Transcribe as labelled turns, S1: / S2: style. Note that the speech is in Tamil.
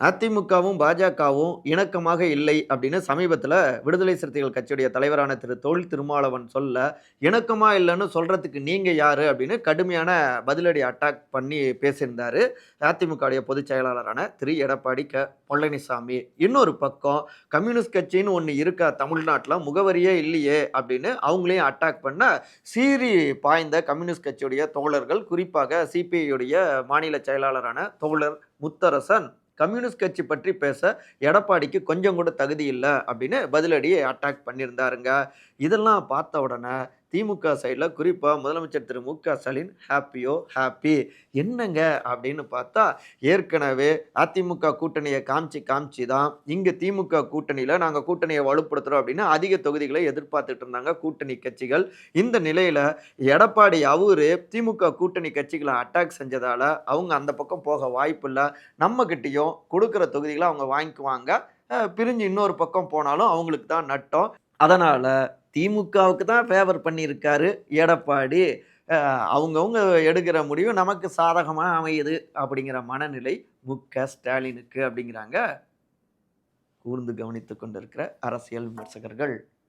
S1: அதிமுகவும், பாஜகவும் இணக்கமாக இல்லை அப்படின்னு சமீபத்தில் விடுதலை சிறுத்தைகள் கட்சியுடைய தலைவரான திரு தொழில் திருமாவளவன் சொல்ல, இணக்கமா இல்லைன்னு சொல்றதுக்கு நீங்க யாரு? அப்படின்னு கடுமையான பதிலடி அட்டாக் பண்ணி பேசியிருந்தாரு. அதிமுகவுடைய பொதுச் செயலாளரான திரு எடப்பாடி க. பழனிசாமி. இன்னொரு பக்கம் கம்யூனிஸ்ட் கட்சின்னு ஒன்று இருக்கா தமிழ்நாட்டில் முகவரியே இல்லையே அப்படின்னு அவங்களையும் அட்டாக் பண்ண, சீறி பாய்ந்த கம்யூனிஸ்ட் கட்சியுடைய தோழர்கள், குறிப்பாக சிபிஐயுடைய மாநில செயலாளரான தோழர் முத்தரசன், கம்யூனிஸ்ட் கட்சி பற்றி பேச எடப்பாடிக்கு கொஞ்சம் கூட தகுதி இல்லை அப்படின்னு பதிலடியை அட்டாக் பண்ணியிருந்தாருங்க. இதெல்லாம் பார்த்த உடனே திமுக சைடில் குறிப்பாக முதலமைச்சர் திரு மு.க. ஸ்டாலின் ஹாப்பியோ ஹாப்பி என்னங்க அப்படின்னு பார்த்தா, ஏற்கனவே அதிமுக கூட்டணியை காமிச்சு காமிச்சு தான், இங்கே திமுக கூட்டணியில் நாங்கள் கூட்டணியை வலுப்படுத்துகிறோம் அப்படின்னு அதிக தொகுதிகளை எதிர்பார்த்துட்டு இருந்தாங்க கூட்டணி கட்சிகள். இந்த நிலையில் எடப்பாடி அவரு திமுக கூட்டணி கட்சிகளை அட்டாக் செஞ்சதால் அவங்க அந்த பக்கம் போக வாய்ப்பில்லை நம்மக்கிட்டேயும் கொடுக்குற தொகுதிகளை அவங்க வாங்கிக்குவாங்க. பிரிஞ்சு இன்னொரு பக்கம் போனாலும் அவங்களுக்கு தான் நட்டம். அதனால் திமுகவுக்கு தான் ஃபேவர் பண்ணியிருக்காரு எடப்பாடி. அவங்கவுங்க எடுக்கிற முடிவு நமக்கு சாதகமாக அமையுது அப்படிங்கிற மனநிலை மு.க. ஸ்டாலினுக்கு அப்படிங்கிறாங்க. கூர்ந்து கவனித்து கொண்டிருக்கிற அரசியல் விமர்சகர்கள்.